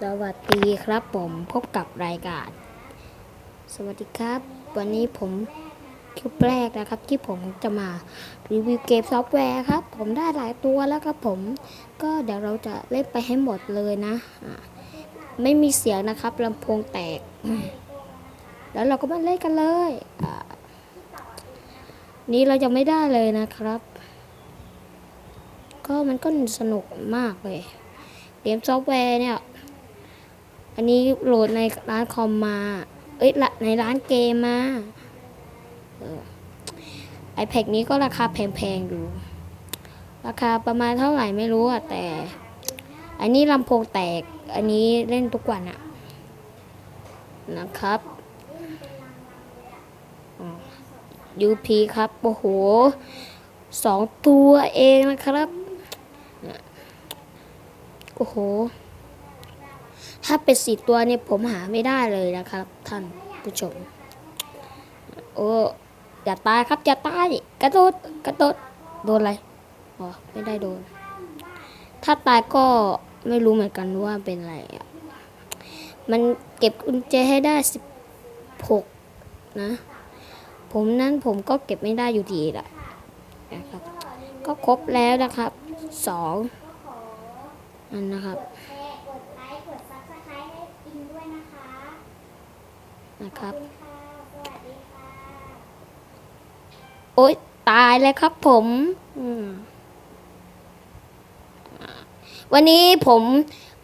สวัสดีครับผมพบกับรายการ สวัสดีครับ วันนี้ผมคลิปแรกนะครับ ที่ผมจะมารีวิวเกมซอฟต์แวร์ครับ ผมได้หลายตัวแล้วครับผม ก็เดี๋ยวเราจะเล่นไปให้หมดเลยนะะไม่มีเสียงนะครับลำโพงแตก แล้วเราก็มาเล่นกันเลยนี้เราจะไม่ได้เลยนะครับ ก็มันก็สนุกมากเลยเกมซอฟต์แวร์เนี่ย อันนี้โหลดในร้านคอมมา เอ้ยละในร้านเกมมาไอแพกนี้ก็ราคาแพงๆอยู่ ราคาประมาณเท่าไหร่ไม่รู้อะแต่ อันนี้ลำโพงแตก อันนี้เล่นทุกวันอะนะครับ UP ครับ โอ้โหสองตัวเองนะครับ โอ้โห ถ้าเป็นสี่ตัวเนี่ยผมหาไม่ได้เลยนะครับ ท่านผู้ชม โอ้อย่าตายครับ อย่าตาย กระโดดกระโดดโดนอะไรอ๋อไม่ได้โดน ถ้าตายก็ไม่รู้เหมือนกันว่าเป็นอะไรอะมันเก็บกุญแจให้ได้สิบหกนะ ผมนั้นผมก็เก็บไม่ได้อยู่ดีแหละนะครับ ก็ครบแล้วนะครับสองอันนะครับ แชร์กดไลค์ กดซับสไครต์ให้อินด้วยนะคะ นะครับโอ๊ยตายเลยครับผมวันนี้ผม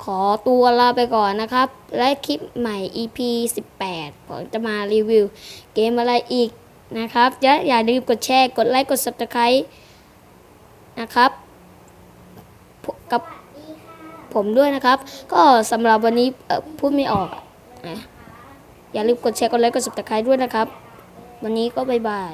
ขอตัวลาไปก่อนนะครับ และคลิปใหม่ EP 18 ผมจะมารีวิว เกมอะไรอีกนะครับอย่าอย่าลืมกดแชร์ กดไลค์ กด Subscribe นะครับ กับผมด้วยนะครับ ก็สำหรับวันนี้พูดไม่ออกนะ อย่าลืมกดแชร์กดไลค์กด Subscribe ด้วยนะครับ วันนี้ก็บายบาย